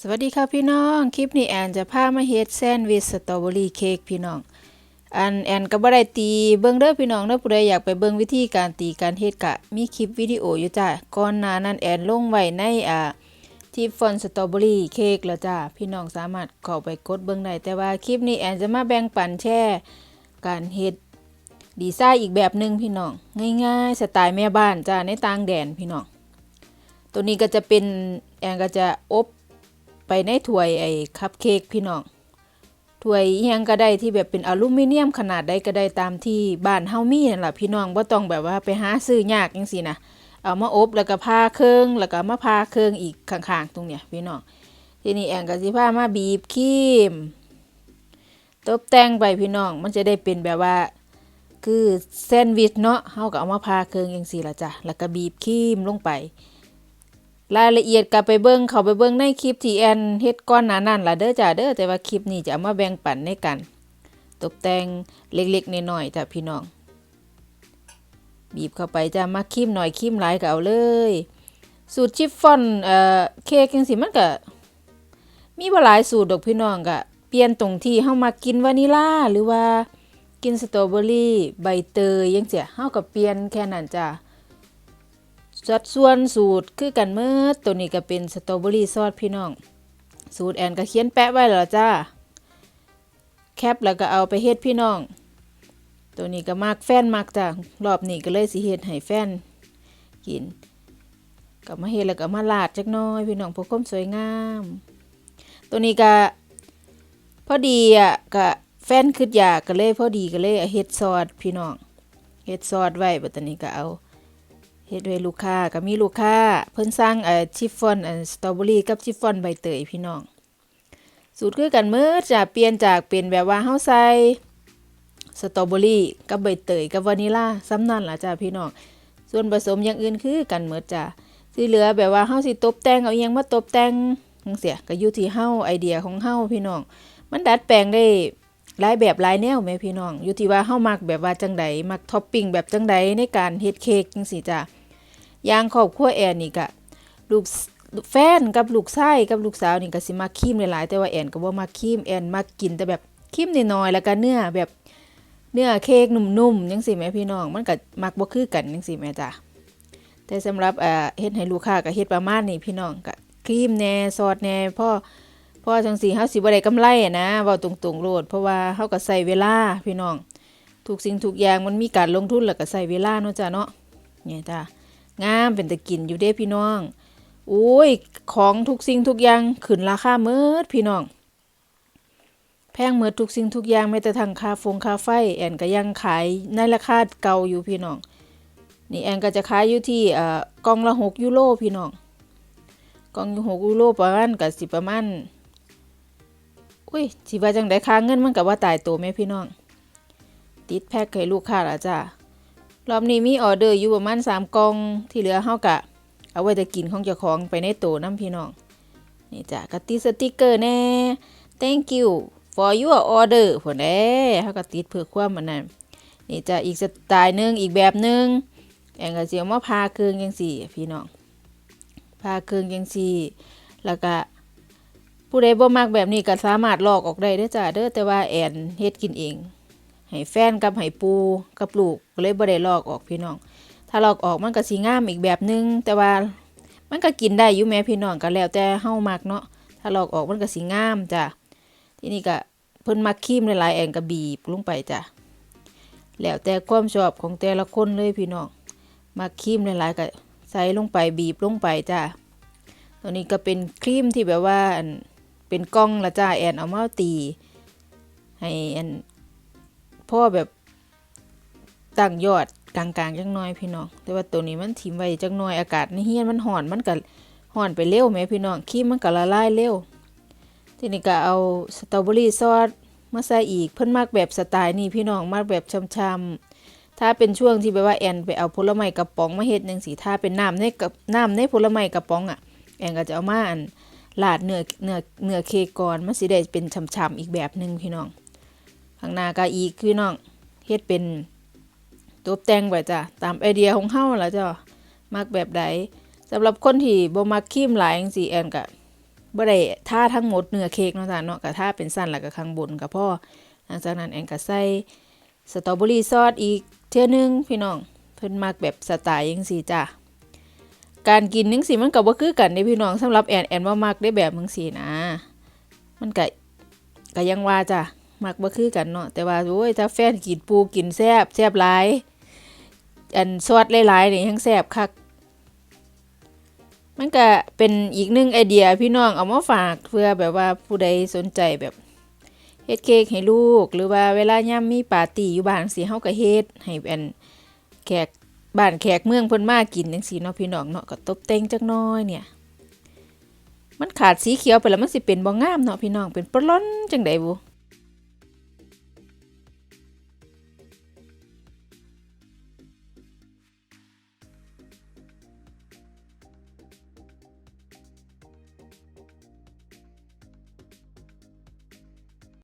สวัสดีค่ะพี่น้อง คลิปนี้แอนจะพามาเฮ็ดแซนด์วิชสตรอเบอรี่เค้กพี่น้อง อันแอนก็บ่ได้ตีเบิ่งเด้อพี่น้องเด้อผู้ใดอยากไปเบิ่งวิธีการตีการเฮ็ดกะ มีคลิปวิดีโออยู่จ้าก่อนหน้านั้นแอนลงไว้ในอ่าที่ฟอนสตรอเบอรี่เค้กแล้วจ้าพี่น้องสามารถเข้าไปกดเบิ่งได้แต่ว่าคลิปนี้แอนจะมาแบ่งปันแชร์การเฮ็ดดีไซน์อีกแบบหนึ่งพี่น้อง ง่ายๆสไตล์แม่บ้านจ้าในต่างแดนพี่น้อง ตัวนี้ก็จะเป็นแอนก็จะอบ ไปในถ้วยไอ้คัพเค้กพี่น้องถ้วยอิหยังก็ได้ที่แบบเป็นอลูมิเนียมขนาดใดก็ได้ตามที่บ้านเฮามีนั่นแหละพี่น้องบ่ต้องแบบว่าไปหาซื้อยากจังซี่นะเอามาอบแล้วก็พาเครื่องแล้วก็มาพาเครื่องอีกข้างๆตรงเนี้ยพี่น้องทีนี้แอนก็สิพามาบีบครีมตบแต่งไปพี่น้องมันจะได้เป็นแบบว่าคือแซนด์วิชเนาะเฮาก็เอามาพาเครื่องจังซี่ล่ะจ้ะแล้วก็บีบครีมลงไป รายละเอียดก็ไปเบิ่งเขาไปเบิ่งในคลิปที่แอนเฮ็ดก้อนหนานั่นล่ะเด้อจ้าเด้อแต่ว่าคลิปนี้จะเอามาแบ่งปันในกัน ตกแต่งเล็กๆน้อยๆจ้ะพี่น้อง บีบเข้าไปจ้ามาครีมหน่อยครีมหลายก็เอาเลย สูตรชิฟฟ่อนเอ่อเค้กจังซี่มันก็มีบ่หลายสูตรดอกพี่น้องก็เปลี่ยนตรงที่เฮามากินวานิลาหรือว่ากินสตรอเบอรี่ใบเตยจังซี่เฮาก็เปลี่ยนแค่นั้นจ้า สัดส่วนสูตรคือกันเมื่อตัวนี้ก็เป็นสตรอเบอรี่ซอสพี่น้อง สูตรแอนก็เขียนแปะไว้แล้วจ้า แคปแล้วก็เอาไปเฮ็ดพี่น้อง ตัวนี้ก็มากแฟนมากจ้ารอบนี้ก็เลยสิเฮ็ดให้แฟนกินก็มาเฮ็ดแล้วก็มาลาดจักน้อยพี่น้องพื่อความสวยงาม ตัวนี้ก็พอดีอะก็แฟนคืออยากก็เลยพอดีก็เลยเฮ็ดซอสพี่น้องเฮ็ดซอสไว้บัดนี้ก็เอา เฮ็ดด้วยลูกค้าก็มีลูกค้า เพิ่นสั่งเอ่อชิฟฟ่อนเอ่อสตรอเบอรี่กับชิฟฟ่อนใบเตยพี่น้อง สูตรคือกันเมื่อจะเปลี่ยนจากเป็นแบบว่าเฮาใส่สตรอเบอรี่กับใบเตยกับวานิลาซ้ำนั่นล่ะจ้าพี่น้องส่วนผสมอย่างอื่นคือกันเมื่อจ้าที่เหลือแบบว่าเฮาสิตบแต่งเอาอยังมาตบแต่งจังซี่ก็อยู่ที่เฮาไอเดียของเฮาพี่น้อง มันดัดแปลงได้ หลายแบบหลายแนวแม่พี่น้อง อยู่ที่ว่าเฮามักแบบว่าจังใดมักท็อปปิ้งแบบจังใดในการเฮ็ดเค้กจังซี่จ้าอย่างครอบครัวแอนนี่ก็ลูกแฟนกับลูกชายกับลูกสาวนี่ก็สิมาครีมหลายๆแต่ว่าแอนก็บ่มาครีมแอนมากินแต่แบบครีมน้อยๆแล้วก็เนื้อแบบเนื้อเค้กนุ่มๆจังซี่แหม่พี่น้อง มันก็มักบ่คือกันจังซี่แม่จ้ะแต่สำหรับเอ่อเฮ็ดให้ลูกค้าก็เฮ็ดประมาณนี้พี่น้องก็ครีมแหน่ซอสแหน่พ่อ พ่อจังซี่เฮาสิบ่ได้กำไรอะนะเว้าตรงๆโลดเพราะว่าเฮาก็ใช้เวลาพี่น้องทุกสิ่งทุกอย่างมันมีการลงทุนแล้วก็ใช้เวลาเนาะจ้ะเนาะเนี่ยจ้ะงามเป็นตะกินอยู่เด้พี่น้องโอ้ยของทุกสิ่งทุกอย่างขึ้นราคาเมิดพี่น้อง แพงเมิดทุกสิ่งทุกอย่างไม่แต่ทางค่าฟงค่าไฟ แอนก็ยังขายในราคาเก่าอยู่พี่น้องนี่แอนก็จะขายอยู่ที่เอ่อกองละหกยูโรพี่น้องกล่องหกยูโรประมาณกับสิประมาณ อุ้ยสิว่าจังไดค่าเงินมันก็ว่าตายตัวแม่พี่น้อง ติดแพ็คให้ลูกค้าละจ้ารอบนี้มีออเดอร์อยู่ประมาณ3กล่องที่เหลือเฮากะ เอาไว้จะกินของเจ้าของไปในโตน้ำพี่น้องนี่จ้ะกติดสติกเกอร์แน่ thank you for your order ผลเด้เฮาก็ติดเพื่อความมันนั้นนี่จ้ะอีกสไตล์หนึงอีกแบบหนึงแองก็สิเอามาพาเครื่องจังซี่พี่น้องพาเครื่องจังซี่แล้วก็ ผู้ใดบ่มักแบบนี้ก็สามารถลอกออกได้เด้อจ้ะเด้อแต่ว่าแอนเฮ็ดกินเองให้แฟนกับให้ปูกับลูกก็เลยบ่ได้ลอกออกพี่น้อง ถ้าลอกออกมันก็สิงามอีกแบบนึง แต่ว่ามันก็กินได้อยู่แม่พี่น้องก็แล้วแต่เฮามักเนาะถ้าลอกออกมันก็สิงามจ้ะทีนี้ก็เพิ่นมักครีมหลายๆแอนก็บีบลงไปจ้ะแล้วแต่ความชอบของแต่ละคนเลยพี่น้องมักครีมหลายๆก็ใส่ลงไปบีบลงไปจ้ะตัวนี้ก็เป็นครีมที่แบบว่าอัน เป็นกล้องละจ้าแอนเอามาตี ให้อันพ่อแบบตั้งยอดกลางๆจังน้อยพี่น้อง แต่ว่าตัวนี้มันถิ่มไว้จังน้อยอากาศในเฮียนมันห่อนมันก็ห่อนไปเร็วแหมพี่น้องขี้มันก็ละลายเร็วทีนี้ก็เอาสตรอเบอรี่ซอสมาใส่อีกเพิ่นมักแบบสไตล์นี้พี่น้องมักแบบช่ำๆถ้าเป็นช่วงที่แบบว่าแอนไปเอาผลไม้กระป๋องมาเฮ็ดจังซี่ถ้าเป็นน้ำในกับน้ำในผลไม้กระป๋องอะแอนก็จะเอามาอัน ลาดเนื้อเนื้อเนื้อเค้กก่อนมันสิได้เป็นช่ำๆอีกแบบหนึ่งพี่น้องข้างหน้าก็อีกพี่น้องเฮ็ดเป็นตบแต่งไว้จ้ะตามไอเดียของเฮาล่ะจ้ะมักแบบใดสำหรับคนที่บ่มักครีมหลายจังซี่แอนก็บ่ได้ท่าทั้งหมดเนื้อเค้กเนาะจ้ะเนาะก็ท่าเป็นสั้นแล้วก็ข้างบนก็พอหลังจากนั้นแอนก็ใส่สตรอเบอรี่ซอสอีกเทื่อนึงพี่น้องเพิ่นมักแบบสไตล์จังซี่จ้ะ การกินจังซี่มันก็บ่คือกันเด้พี่น้องสำหรับแอนแอนบ่มักได้แบบจังซี่นะ มันก็ก็ยังว่าจ้ะมักบ่คือกันเนาะแต่ว่าโอ้ยถ้าแฟนกินปูกินแซ่บแซ่บหลาย อันซอสหลายๆนี่ยังแซ่บคักมันก็เป็นอีกหนึ่งไอเดียพี่น้องเอามาฝากเพื่อแบบว่าผู้ใดสนใจแบบเฮ็ดเค้กให้ลูก หรือว่าเวลาย่ำมีปาร์ตี้อยู่บ้านสิเฮาก็เฮ็ดให้เป็นแขก บ้านแขกเมืองเพิ่นมากินจังซี่เนาะพี่น้องเนาะก็ตบแต่งจักน้อยเนี่ย มันขาดสีเขียวไปแล้วมันสิเป็นบ่งามเนาะพี่น้องเป็นปล้นจังได๋บ่